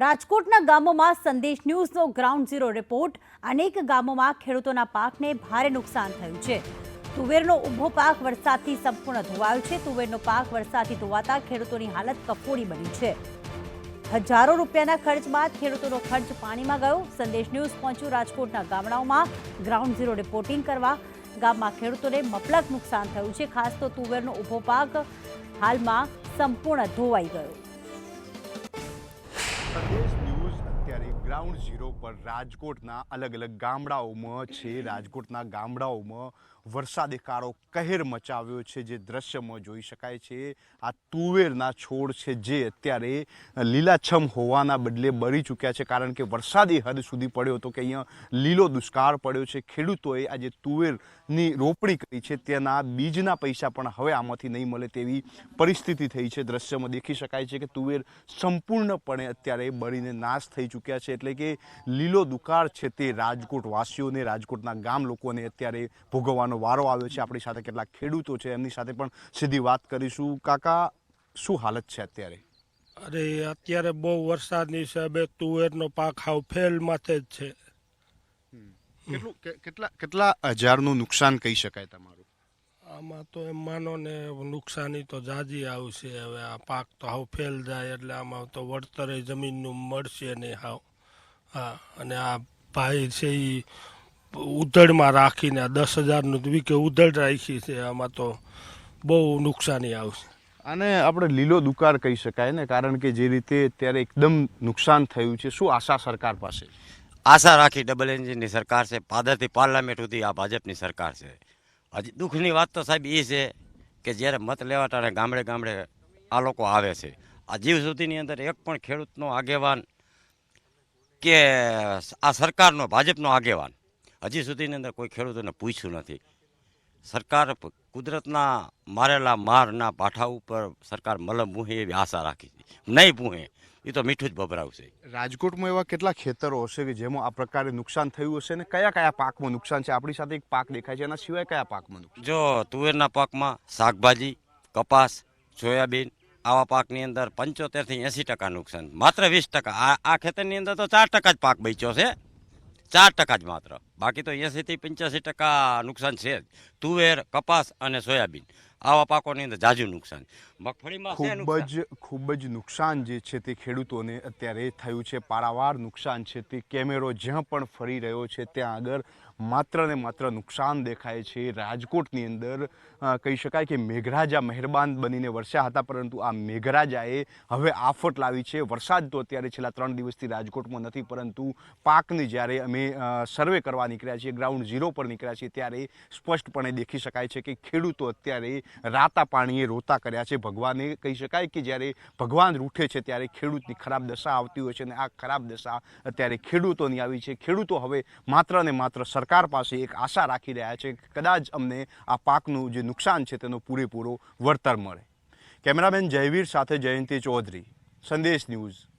રાજકોટના ગામોમાં સંદેશ ન્યૂઝનો ગ્રાઉન્ડ ઝીરો રિપોર્ટ. અનેક ગામોમાં ખેડૂતોના પાકને ભારે નુકસાન થયું છે. તુવેરનો ઊભો પાક વરસાદથી સંપૂર્ણ ધોવાયો છે. તુવેરનો પાક વરસાદથી ધોવાતા ખેડૂતોની હાલત કફોડી બની છે. હજારો રૂપિયાના ખર્ચ બાદ ખેડૂતોનો ખર્ચ પાણીમાં ગયો. સંદેશ ન્યૂઝ પહોંચ્યું રાજકોટના ગામડાઓમાં. ગ્રાઉન્ડ ઝીરો રિપોર્ટિંગ કરવા ગામમાં ખેડૂતોને મફલક નુકસાન થયું છે. ખાસ તો તુવેરનો ઊભો પાક હાલમાં સંપૂર્ણ ધોવાઈ ગયો. સંદેશ ન્યૂઝ અત્યારે ગ્રાઉન્ડ ઝીરો પર રાજકોટના અલગ અલગ ગામડાઓમાં છે. રાજકોટના ગામડાઓમાં વરસાદે કાળો કહેર મચાવ્યો છે જે દ્રશ્યમાં જોઈ શકાય છે. આ તુવેરના છોડ છે જે અત્યારે લીલાછમ હોવાના બદલે બળી ચૂક્યા છે. કારણ કે વરસાદી હદ સુધી પડ્યો હતો કે અહીંયા લીલો દુષ્કાળ પડ્યો છે. ખેડૂતોએ આજે તુવેરની રોપણી કરી છે. તેના બીજના પૈસા પણ હવે આમાંથી નહીં મળે તેવી પરિસ્થિતિ થઈ છે. દ્રશ્યમાં દેખી શકાય છે કે તુવેર સંપૂર્ણપણે અત્યારે બળીને નાશ થઈ ચૂક્યા છે. એટલે કે લીલો દુકાળ છે તે રાજકોટ વાસીઓને રાજકોટના ગામ લોકોને અત્યારે ભોગવવાનો વારો આવ્યો છે. આપણી સાથે કેટલાક ખેડૂતો છે. એમની સાથે પણ સીધી વાત કરીશું. કાકા શું હાલત છે અત્યારે? અરે અત્યારે બહુ વરસાદની હિસાબે તુવેરનો પાક હાવ ફેલ માથે જ છે. કેટલું કેટલા કેટલા હજારનું નુકસાન કહી શકાય તમારું? આમાં તો એમ માનો ને નુકસાની તો જાજી આવશે. હવે આ પાક તો હાવ ફેલ જાય એટલે આમાં તો વળતરે જમીનનું મળશે નહીં હાવ. હા અને આ ભાઈ છે એ ઉધડમાં રાખીને આ દસ હજારનું વીકે ઉધડ રાખી છે આમાં તો બહુ નુકસાની આવશે. આને આપણે લીલો દુકાળ કહી શકાય ને કારણ કે જે રીતે અત્યારે એકદમ નુકસાન થયું છે શું આશા સરકાર પાસે? આશા રાખી ડબલ એન્જિનની સરકાર છે પાદરથી પાર્લામેન્ટ સુધી આ ભાજપની સરકાર છે. હજી દુઃખની વાત તો સાહેબ એ છે કે જ્યારે મત લેવા ટાણે ગામડે ગામડે આ લોકો આવે છે. આ જીવ સુધીની અંદર એક પણ ખેડૂતનો આગેવાન કે આ સરકારનો ભાજપનો આગેવાન. હજી સુધીની અંદર કોઈ ખેડૂતોને પૂછ્યું નથી. સરકાર કુદરતના મારેલા મારના પાઠા ઉપર સરકાર મલમ મૂહે એવી આશા રાખી છે. નહીં પૂહે. એ તો મીઠું જ ભભરાવશે. રાજકોટમાં એવા કેટલા ખેતરો હશે કે જેમાં આ પ્રકારે નુકસાન થયું હશે ને કયા કયા પાકમાં નુકસાન છે? આપણી સાથે એક પાક દેખાય છે. એના સિવાય કયા પાકમાં નુકસાન? જો તુવેરના પાકમાં શાકભાજી કપાસ સોયાબીન આવા પાકની અંદર પંચોતેરથી એંસી ટકા નુકસાન. માત્ર વીસ ટકા. આ આ ખેતરની અંદર તો ચાર ટકા જ પાક બચ્યો છે. ચાર ટકા જ માત્ર. બાકી તો એંસીથી પંચ્યાસી ટકા નુકસાન છે જ. તુવેર કપાસ અને સોયાબીન. આવા પાકોની અંદર જાજુ નુકસાન. મગફળીમાં ખૂબ જ ખૂબ જ નુકસાન જે છે તે ખેડૂતોને અત્યારે થયું છે. પારાવાર નુકસાન છે તે કેમેરો જ્યાં પણ ફરી રહ્યો છે ત્યાં આગળ માત્ર ને માત્ર નુકસાન દેખાય છે. રાજકોટની અંદર કહી શકાય કે મેઘરાજા મહેરબાન બનીને વરસ્યા હતા, પરંતુ આ મેઘરાજાએ હવે આફત લાવી છે. વરસાદ તો અત્યારે છેલ્લા ત્રણ દિવસથી રાજકોટમાં નથી, પરંતુ પાકની જ્યારે અમે સર્વે કરવા નીકળ્યા છીએ, ગ્રાઉન્ડ ઝીરો પર નીકળ્યા છીએ, ત્યારે સ્પષ્ટપણે દેખી શકાય છે કે ખેડૂતો અત્યારે રાતા પાણીએ રોતા કર્યા છે. ભગવાને કહી શકાય કે જ્યારે ભગવાન રૂઠે છે, ત્યારે ખેડૂતની ખરાબ દશા આવતી હોય છે અને આ ખરાબ દશા અત્યારે ખેડૂતોની આવી છે. ખેડૂતો હવે માત્ર ને માત્ર સરકાર પાસે એક આશા રાખી રહ્યા છે કે કદાચ અમને આ પાકનું જે નુકસાન છે તેનો પૂરેપૂરો વળતર મળે. કેમેરામેન જયવીર સાથે જયંતિ ચૌધરી, સંદેશ ન્યૂઝ.